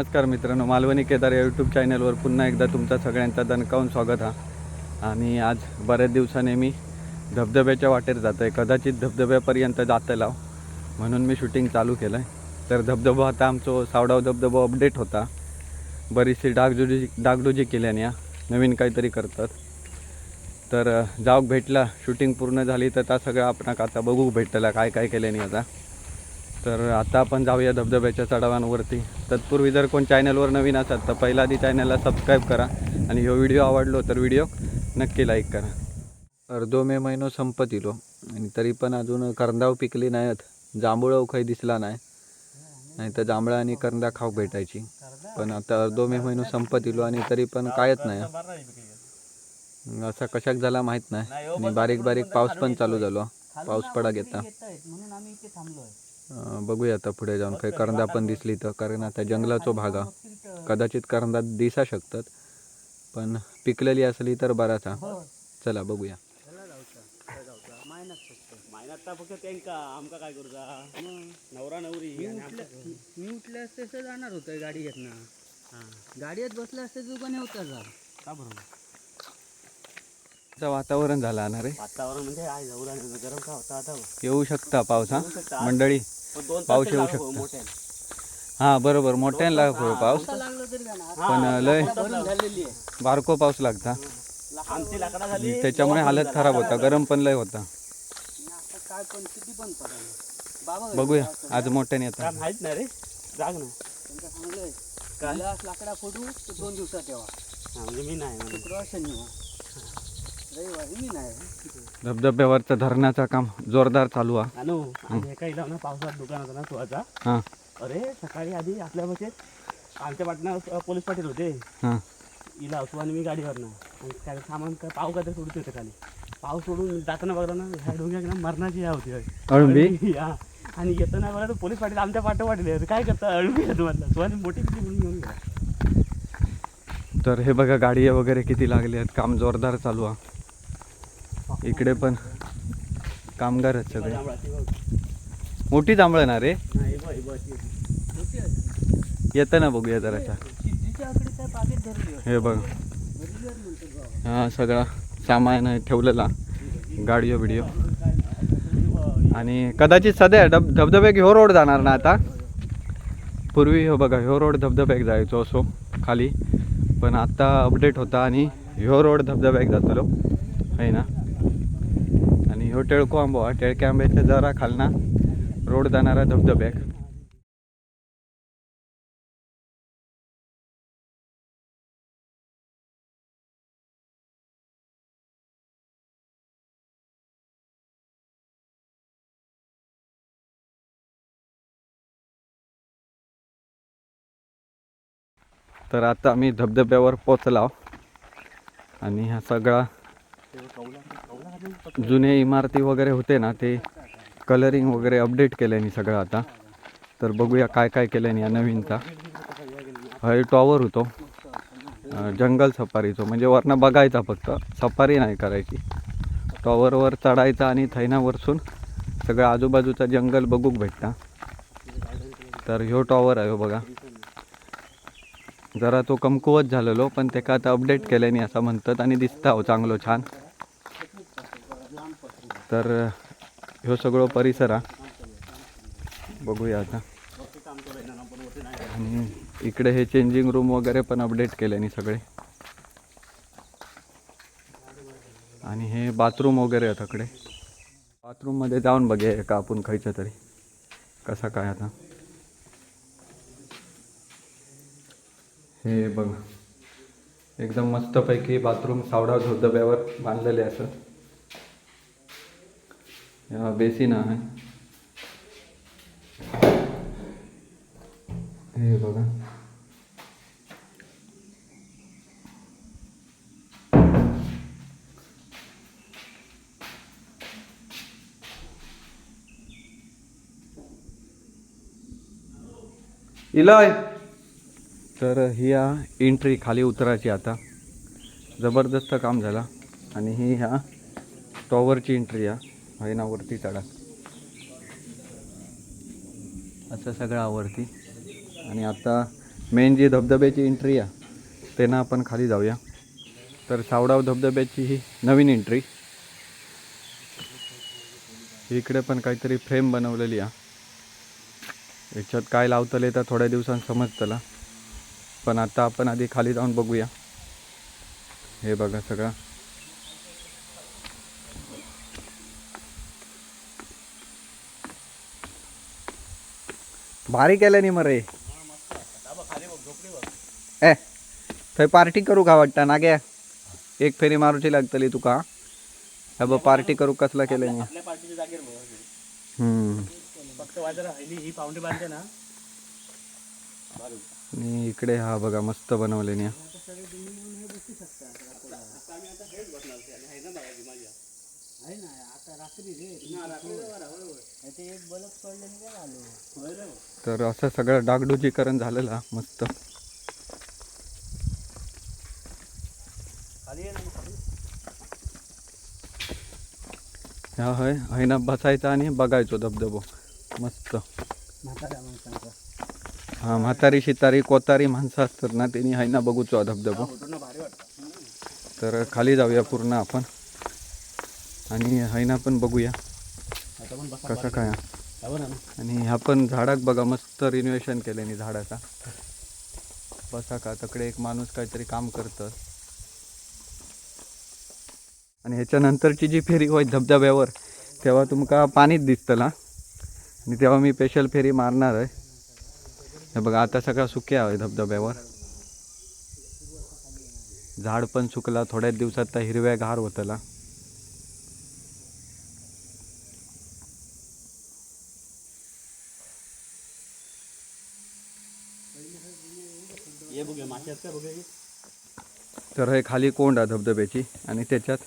नमस्कार मित्रांनो मालवणी केदार या यूट्यूब चॅनलवर पुन्हा एकदा तुमचा सगळ्यांचा दणकावून स्वागत हा. आणि आज बऱ्याच दिवसाने मी धबधब्याच्या वाटेर जातो आहे कदाचित धबधब्यापर्यंत जातं लाव हो. म्हणून मी शूटिंग चालू केलं आहे तर धबधबा आता आमचं सावडाव धबधबा अपडेट होता. बरीचशी डागडुजी डागडुजी केल्याने या नवीन काहीतरी करतात. तर जाऊक भेटला. शूटिंग पूर्ण झाली तर त्या सगळं आपण आता बघू भेटतला काय काय केल्याने आता. तर आता आपण जाऊया धबधब्याच्या चढावांवरती. तत्पूर्वी जर कोण चॅनलवर नवीन असाल तर पहिला आधी चॅनलला सबस्क्राईब करा आणि हो हा व्हिडिओ आवडलो तर व्हिडिओ नक्की लाईक करा. अर्धो मे महिनो संपत इलो आणि तरी पण अजून करंदाव पिकली नाहीत. जांभूळ काही दिसला नाही. नाही तर जांभळं आणि करंदा खाऊ भेटायची. पण आता अर्धो मे महिनो संपत इलो आणि तरी पण कायच नाही. असा कशाक झाला माहीत नाही. आणि बारीक बारीक पाऊस पण चालू झालो. पाऊस पडा घेता. बघूया आता पुढे जाऊन काही करंदा पण दिसली तर. कारण आता जंगलाचो भाग हा. कदाचित करंदा दिसा शकतात. पण पिकलेली असली तर बराच. हा चला बघूया. मायनात फक्त. त्यांका. आमका काय करूचा नवरा नवरी मी उठले असते तर जाणार होतं गाडी घेतणार गाडीत बसले असते तू पण होता जा का बरोबर? असं वातावरण झालं ना रे. वातावरण म्हणजे आहे नवरा नवरी. गरम का होता आता? येऊ शकता पाऊस हा मंडळी पाऊस येऊ शकतो. हा बरोबर मोठ्याने लागतो पाऊस. लागलं पण लय आहे. बारको पाऊस लागता. आमची लाकडा झाली. त्याच्यामुळे हालत खराब होता. गरम पण लय होता. आता बघूया. आज मोठ्याने येतात माहीत नाही रे? जाग ना. लाकडा फोडू तर दोन दिवसात ठेवा. म्हणजे मी नाही म्हणजे. शुक्रवार शनिवार रविवारी मी नाही धबधब्यावरचं धरणाचं काम जोरदार चालू आहे आणि एका इला ना पावसात दुकान होता ना तुझा हां. अरे सकाळी आधी आपल्या बसेत आमच्या पाटणा पोलीस पाटील होते. हां. इला तू आणि मी गाडीवर ना आणि काय सामान काय पाव काय सोडत होते खाली. पाव सोडून जाताना बघला ना ह्या डोंग्या ना मरणाची ह्या होती अळंबी? हा. आणि येताना बघा पोलीस पाटील आमच्या पाठ वाटले काय करता अळबी येतो म्हटलं तू आणि मोठी किती म्हणून घेऊन गेला. तर हे बघा गाडी वगैरे किती लागले आहेत. काम जोरदार चालू आहे इकडे पण कामगार आहेत सगळे. मोठी जांभळं ना रे? येतं ना बघूया जराच्या हे बघ. हा सगळा सामान ठेवलेला. गाडीओ बिडिओ आणि कदाचित सध्या डब धबधब्याक ह्यो रोड जाणार ना आता. पूर्वी हो बघा ह्यो रोड धबधब्याक जायचो असो खाली. पण आत्ता अपडेट होता आणि ह्यो रोड धबधब्याक जातलो. आहे ना? ह्यो टेळको आंबो हा टेळक्या आंब्याच्या जरा खालना. रोड जाणारा धबधब्याक तर आता आम्ही धबधब्यावर पोचला आणि हा सगळा जुने इमारती वगैरे होते ना ते कलरिंग वगैरे अपडेट केल्याने सगळं आता. तर बघूया काय काय केल्याने या नवीनचा. हा टॉवर होतो. जंगल सफारीचो म्हणजे वरनं बघायचा फक्त. सफारी नाही करायची. टॉवरवर चढायचा आणि थैनावरसून सगळं आजूबाजूचा जंगल बघूक भेटता. तर ह्यो टॉवर आहे हो बघा. जरा तो कमकुवत झालेलो पण त्याका आता अपडेट केल्याने असं म्हणतात आणि दिसता हो चांगलो छान. तर ह्यो सगळो परिसर हा. बघूया आता. आणि इकडे हे चेंजिंग रूम वगैरे पण अपडेट केल्याने सगळे. आणि हे बाथरूम वगैरे आहेत इकडे. बाथरूममध्ये जाऊन बघूया का आपण खायचं तरी. कसा काय आता. हे बघ. एकदम मस्तपैकी बाथरूम सावडा धबधब्यावर बांधलेले असं. या बेसिन आहे. हे बघा. इलाय! तर ही या एंट्री खाली उतरायची आता. जबरदस्त काम झाला. आणि ही ह्या टॉवरची एंट्री या चढा. असं सगळं आवरती आणि आता मेन जी धबधब्याची एंट्री आहे त्यांना आपण खाली जाऊया. तर सावडाव धबधब्याची ही नवीन एंट्री इकडे पण काहीतरी फ्रेम बनवलेली आहे. याच्यात काय लावतले तर थोड्या दिवसांत समजतला. पण आता आपण आधी खाली जाऊन बघूया. हे बघा सगळं. भारी केल्यानी मरे. ए थंय पार्टी करू का वाटतं? ना गे एक फेरी मारूची लागतली तुका. हा पार्टी करू कसला केल्यानी ही इकडे हा बघा मस्त बनवलेनी हा. आहे ना आता रात्री रे. ते एक बलक पडले काय आलो तर असं सगळं डागडुजीकरण झालेलं हा, मस्त. खाली. ह्या. हय हैना बसायचा आणि बघायचो धबधबो. मस्त. हा म्हातारी शितारी कोतारी माणसं असतात ना त्यांनी हैना बघूचो हा धबधबो. तर खाली जाऊया पूर्ण आपण. आणि हैना पण बघूया. कसा कसं काय? ना आणि ह्या पण झाडाक बघा मस्त रिनोव्हेशन केल्याने झाडाचा. बसा का? तकडे एक माणूस काहीतरी काम करतं. आणि ह्याच्यानंतरची जी फेरी होय धबधब्यावर तेव्हा तुमका पाणीच दिसतला आणि तेव्हा मी स्पेशल फेरी मारणार आहे. हे बघा आता सगळा सुक्या आहे धबधब्यावर. झाड पण सुकला थोड्याच दिवसात तर हिरव्या घार होतला ये बघूया मासे आहेत का बघूया की. तर हे खाली कोंड आहे धबधब्याची आणि त्याच्यात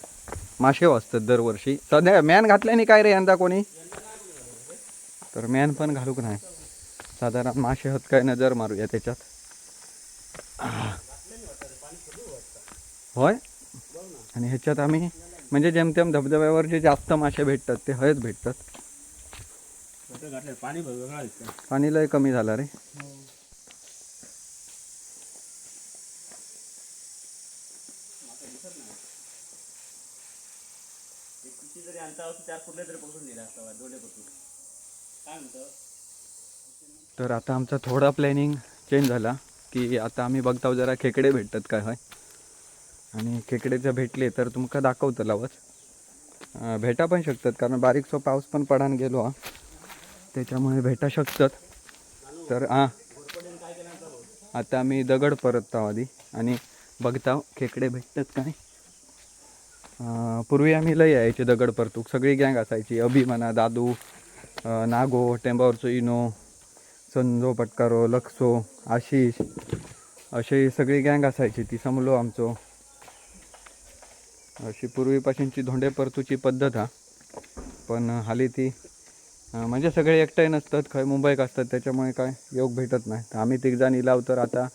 मासे वाचतात दरवर्षी. सध्या मॅन घातल्याने काय रे यंदा कोणी? तर मॅन पण घालूक नाही. साधारण मासे हत काय नजर मारूया त्याच्यात. होय? आणि ह्याच्यात आम्ही म्हणजे जेमतेम धबधब्यावर जे जास्त मासे भेटतात ते हयच भेटतात. पाणी लय कमी झालं रे. एक किती जरी आणता असं चार फुटले तरी पकडून दिला असता डोळे पकडून. काय म्हणतो? तर आता आमचा थोडा प्लॅनिंग चेंज झाला की आता आम्ही बघताव जरा खेकडे भेटतात काय होय. आणि खेकडे जर भेटले तर तुमका दाखवतं लावच भेटा पण शकतात कारण बारीकसो पाऊस पण पडान गेलो हा. त्याच्यामुळे भेटा शकतात. तर हां. आता आम्ही दगड परततो आधी आणि बघताव खेकडे भेटतात काय. पूर्वी आम्ही लय यायचे दगड परतूक. सगळी गँग असायची. अभिमाना दादू नागो टेंबावरचो इनो संजो पटकारो लक्सो आशिष अशी सगळी गँग असायची. ती समलो आमचो. अशी पूर्वीपासूनची धोंडे परतूची पद्धत हा. पण हाली ती म्हणजे सगळे एकटे नसतात. खंय मुंबईक असतात. त्याच्यामुळे काय योग भेटत नाही. तर आम्ही तिघजण इलाव तर आता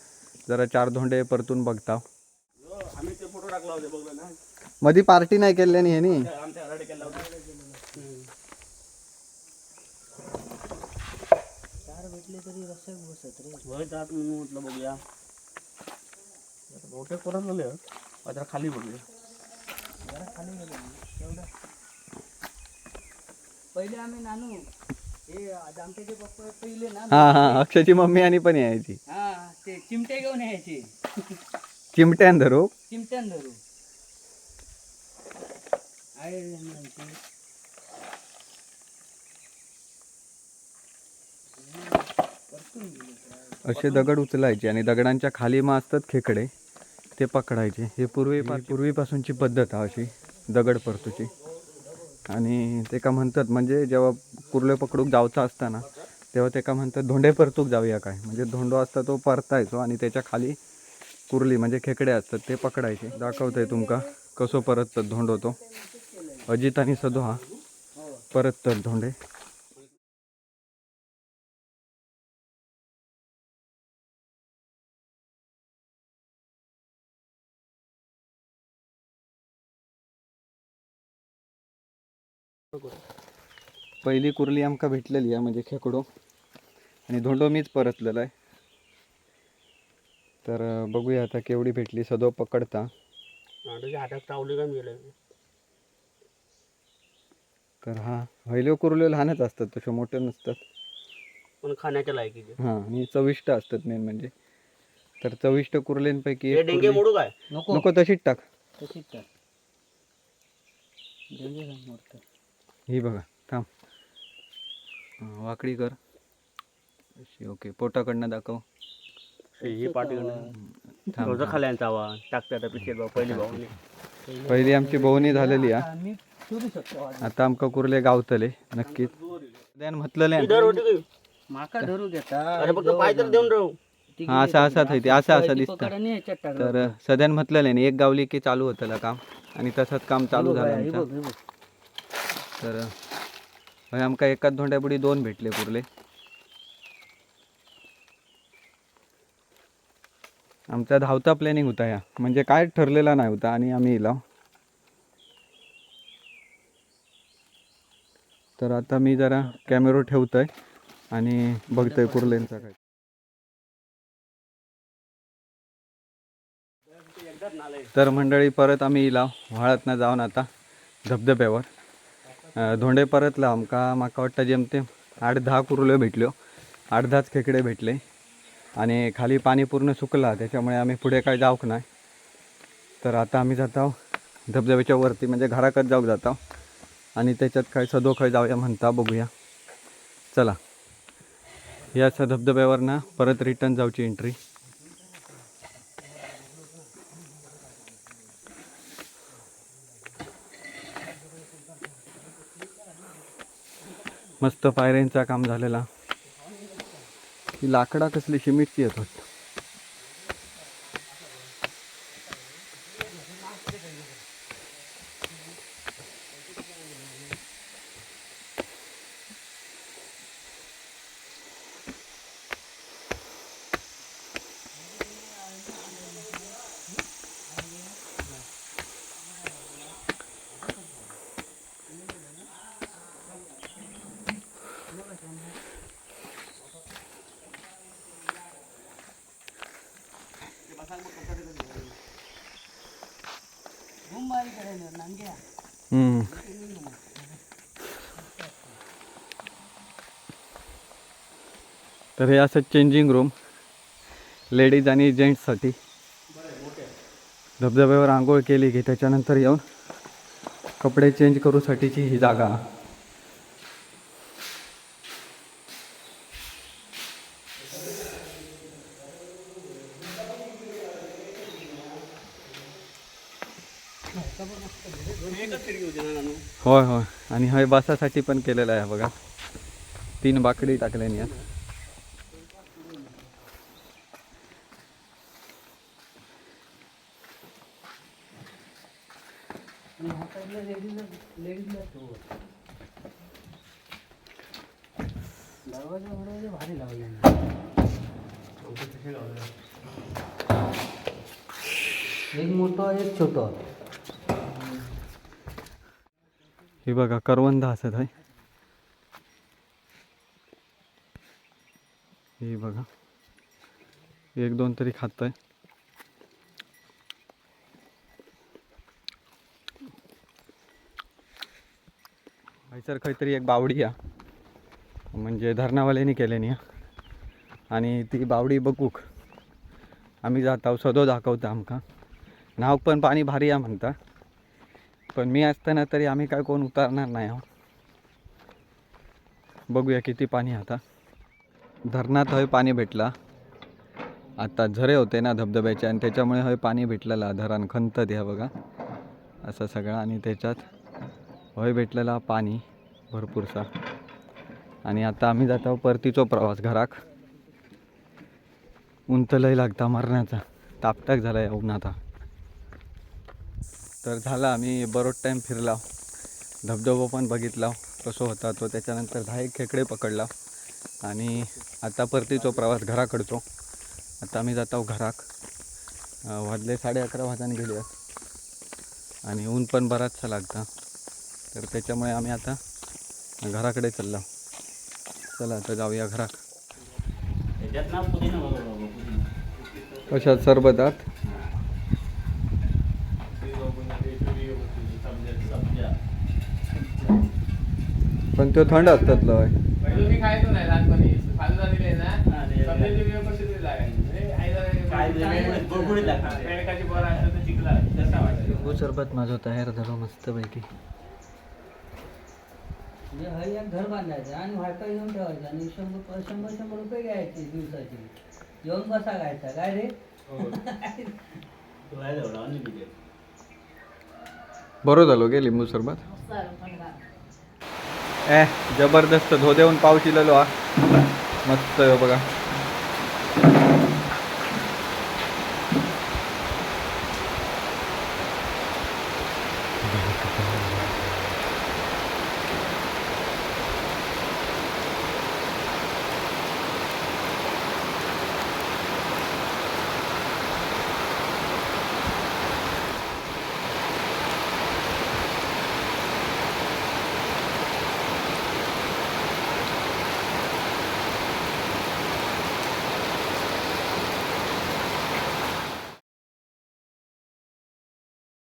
जरा चार धोंडे परतून बघताव. आम्ही ते फोटो टाकला होते. बघलं ना? मधी पार्टी नाही केल्यानी ह्यानी. परत खाली बघूया जरा खाली गेलो मी. एवढं पहिले आम्ही नानू हे पप्पा पहिले ना हां हां अक्षयची मम्मी आणि पण यायची. हा ते चिमटे घेऊन यायचे. चिमट्यान धरू. चिमट्यान धरू. आहे असे दगड उचलायचे आणि दगडांच्या खाली मग असतात खेकडे ते पकडायचे. हे पूर्वी पूर्वीपासूनची पद्धत आहे अशी दगड परतूची. आणि ते का म्हणतात म्हणजे जेव्हा कुर्ले पकडूक जावचा असताना तेव्हा ते का म्हणतात धोंडे परतूक जाऊया काय? म्हणजे धोंडो असता तो परतायचो आणि त्याच्याखाली कुर्ली म्हणजे खेकडे असतात ते पकडायचे. दाखवतंय तुमका कसो परततात धोंडो तो. अजित आणि सदो हा. तर धोंडे. पहिली कुर्ली आमका भेटलेली आहे म्हणजे खेकडो. आणि धोंडो मीच परतलेला आहे. तर बघूया आता केवढी भेटली. सदो पकडता. तुझ्या हातात चावली का गेलं. तर हा व्हायलो कुर्ले लहानच असतात तसे मोठे नसतात. पण खाण्याच्या लायकीचे. हां आणि चविष्ट असतात मेन म्हणजे. तर चविष्ट कुर्ल्यांपैकी हे एक डेंगे कुर्ली- मोडू काय? नको. नको तशीच टाक. तशीच तर डेंगे काय मोडतं. ही बघा थांब. हां, वाकडी कर. अशी ओके पोटाकडनं दाखव. ही पाठी थांब रोज खाल्यांचा आवाज. टाकते आता पिशेत भाऊ पहिली भाऊ पहिली आमची बोवणी झालेली हा. वाट. आता आमका कुर्ले गावतले नक्कीच. माका धरू राहू. ती हा असं असं ते असं असं दिसतं. तर सध्यान म्हटलेलं नाही एक गावली की चालू होतं काम? आणि तसंच काम चालू झालं आमचं. तर हय आमका एकाच धोंड्यापुढी दोन भेटले कुर्ले. आमचा धावता प्लॅनिंग होता या. म्हणजे काय ठरलेला नाही होता आणि आम्ही इला तर आता मी जरा कॅमेरो ठेवतोय आणि बघतोय कुर्लेंचा काय. तर मंडळी परत आम्ही इला व्हाळातनं जाऊन आता धबधब्यावर. धोंडे परतला. आमका माका वाटतं जेमतेम आठ दहा कुर्ले भेटल्यो आठ दहाच खेकडे भेटले. आणि खाली पाणी पूर्ण सुकला. त्याच्यामुळे आम्ही पुढे काय जाऊक नाही. तर आता आम्ही जात आहो. धबधब्याच्या वरती म्हणजे घराकडे जाऊक जात आहो. आणि त्याच्यात काय सदोखय जाऊया म्हणता बघूया. चला. याच्या धबधब्यावर ना परत रिटर्न जाऊची एंट्री मस्त पायऱ्यांचा काम झालेला. ही लाकडा कसली शिमिटची येत होत तर हे असं चेंजिंग रूम लेडीज आणि जेंट्ससाठी धबधब्यावर आंघोळ केली की त्याच्यानंतर येऊन कपडे चेंज करूसाठीची ही जागा. होय होय. आणि हय बासासाठी पण केलेलं आहे बघा. तीन बाकडी टाकल्यानी यात आणि ह्या साईडला लेडीज लेडीजला ठेवू. दरवाजा वरवाजा भारी लावले एक मोठा एक छोटा. हे बघा करवंद असत आहे हे बघा. एक दोन तरी खात आहे सर खंयतरी एक बावडी या. म्हणजे धरणावाल्यानी केल्यानी आणि ती बावडी बघूक. आम्ही जात आहोत सदो दाखवता आमका. नाव पण पाणी भारी आहे म्हणता. पण मी असताना तरी आम्ही काय कोण उतारणार नाही आहो बघूया किती पाणी आता. धरणात हय पाणी भेटला. आता झरे होते ना धबधब्याचे आणि त्याच्यामुळे हय पाणी भेटलेला. धरण खंत द्या बघा. असं सगळं आणि त्याच्यात हय भेटलेला पाणी. भरपूरसा. आणि आता आम्ही जातो परतीचो प्रवास घराक. उंच लय लागता मरण्याचा. तापटाक झाला या उन्हाचा तर झाला आम्ही बरोच टाईम फिरला. धबधबो पण बघितला. कसं होता तो त्याच्यानंतर दहा एक खेकडे पकडला. आणि आता परतीचो प्रवास घराकडचो. आता आम्ही जातो घराक. वाजले साडे अकरा वाजाने गेले. आणि ऊन पण बराचसा लागता. तर त्याच्यामुळे आम्ही आता घराकडे चाललो. चला आता जाऊया घराक कशात? सरबतात? पण तो थंड असतात लय. हो, सरबत माझं तयार झालं मस्तपैकी. म्हणजे हा एक घर बांधायचं आणि वायफाय घेऊन ठेवायचं आणि शंभर शंभर शंभर रुपये घ्यायचे दिवसाचे. येऊन कसा घ्यायचा काय रे? unlimited. बरं झालो गे लिंबू सरबत ए जबरदस्त धो देऊन पाऊस इलेलो हा. मस्त हो बघा.